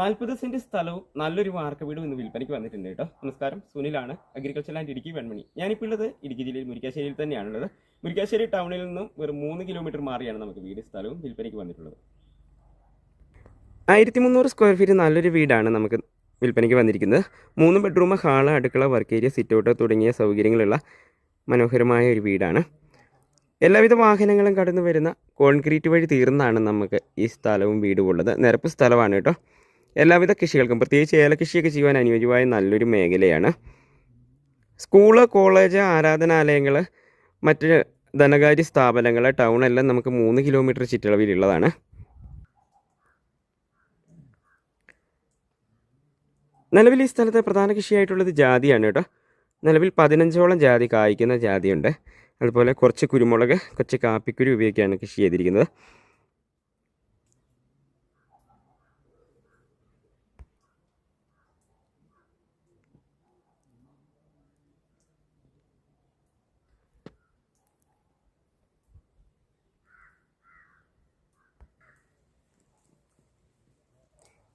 നാൽപ്പത് സെന്റ് സ്ഥലവും നല്ലൊരു വാർക്ക വീടും ഇന്ന് വിൽപ്പനയ്ക്ക് വന്നിട്ടുണ്ട് കേട്ടോ. നമസ്കാരം. സുനിലാണ് അഗ്രികൾച്ചർ ആൻഡ് ഇടുക്കി വെൺമണി. ഞാനിപ്പോൾ ഉള്ളത് ഇടുക്കി ജില്ലയിൽ മുരിക്കാശ്ശേരിയിൽ തന്നെയാണുള്ളത്. മുരിക്കാശ്ശേരി ടൗണിൽ നിന്നും വെറും മൂന്ന് കിലോമീറ്റർ മാറിയാണ് നമുക്ക് വീട് സ്ഥലവും വിൽപ്പനയ്ക്ക് വന്നിട്ടുള്ളത്. ആയിരത്തി മുന്നൂറ് സ്ക്വയർ ഫീറ്റ് നല്ലൊരു വീടാണ് നമുക്ക് വിൽപ്പനയ്ക്ക് വന്നിരിക്കുന്നത്. മൂന്ന് ബെഡ്റൂം ഹാൾ അടുക്കള വർക്ക് ഏരിയ സിറ്റൗട്ട് തുടങ്ങിയ സൗകര്യങ്ങളുള്ള മനോഹരമായ ഒരു വീടാണ്. എല്ലാവിധ വാഹനങ്ങളും കടന്നു വരുന്ന കോൺക്രീറ്റ് വഴി തീർന്നാണ് നമുക്ക് ഈ സ്ഥലവും വീടും ഉള്ളത്. നിരപ്പ് സ്ഥലമാണ് കേട്ടോ. എല്ലാവിധ കൃഷികൾക്കും പ്രത്യേകിച്ച് ഏലകൃഷിയൊക്കെ ചെയ്യുവാൻ അനുയോജ്യമായ നല്ലൊരു മേഖലയാണ്. സ്കൂൾ കോളേജ് ആരാധനാലയങ്ങൾ മറ്റ് ധനകാര്യ സ്ഥാപനങ്ങൾ ടൗൺ എല്ലാം നമുക്ക് മൂന്ന് കിലോമീറ്റർ ചുറ്റളവിലുള്ളതാണ്. നിലവിൽ ഈ സ്ഥലത്തെ പ്രധാന കൃഷിയായിട്ടുള്ളത് ജാതിയാണ് കേട്ടോ. നിലവിൽ പതിനഞ്ചോളം ജാതി കായ്ക്കുന്ന ജാതിയുണ്ട്. അതുപോലെ കുറച്ച് കുരുമുളക് കുറച്ച് കാപ്പിക്കുരു ഉപയോഗിക്കുകയാണ് കൃഷി ചെയ്തിരിക്കുന്നത്.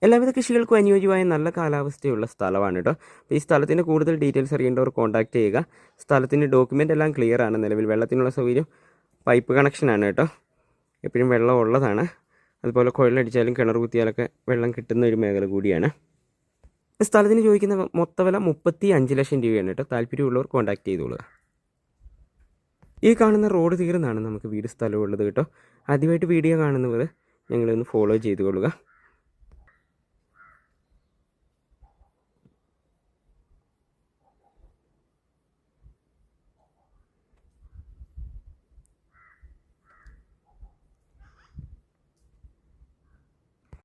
എല്ലാവിധ കൃഷികൾക്കും അനുയോജ്യമായ നല്ല കാലാവസ്ഥയുള്ള സ്ഥലമാണ് കേട്ടോ അപ്പോൾ ഈ സ്ഥലത്തിന്റെ കൂടുതൽ ഡീറ്റെയിൽസ് അറിയേണ്ടവർ കോൺടാക്റ്റ് ചെയ്യുക. സ്ഥലത്തിന്റെ ഡോക്യുമെന്റ് എല്ലാം ക്ലിയർ ആണ്. നിലവിൽ വെള്ളത്തിനുള്ള സൗകര്യം പൈപ്പ് കണക്ഷനാണ് കേട്ടോ എപ്പോഴും വെള്ളം ഉള്ളതാണ്. അതുപോലെ കുഴലടിച്ചാലും കിണർ കുത്തിയാലൊക്കെ വെള്ളം കിട്ടുന്ന ഒരു മേഖല കൂടിയാണ്. സ്ഥലത്തിന് ചോദിക്കുന്ന മൊത്തവില മുപ്പത്തി അഞ്ച് ലക്ഷം രൂപയാണ് കേട്ടോ താല്പര്യമുള്ളവർ കോൺടാക്റ്റ് ചെയ്തോളുക. ഈ കാണുന്ന റോഡ് തീർന്നാണ് നമുക്ക് വീട് സ്ഥലമുള്ളത് കേട്ടോ ആദ്യമായിട്ട് വീഡിയോ കാണുന്നവർ ഞങ്ങളൊന്ന് ഫോളോ ചെയ്തുകൊള്ളുക.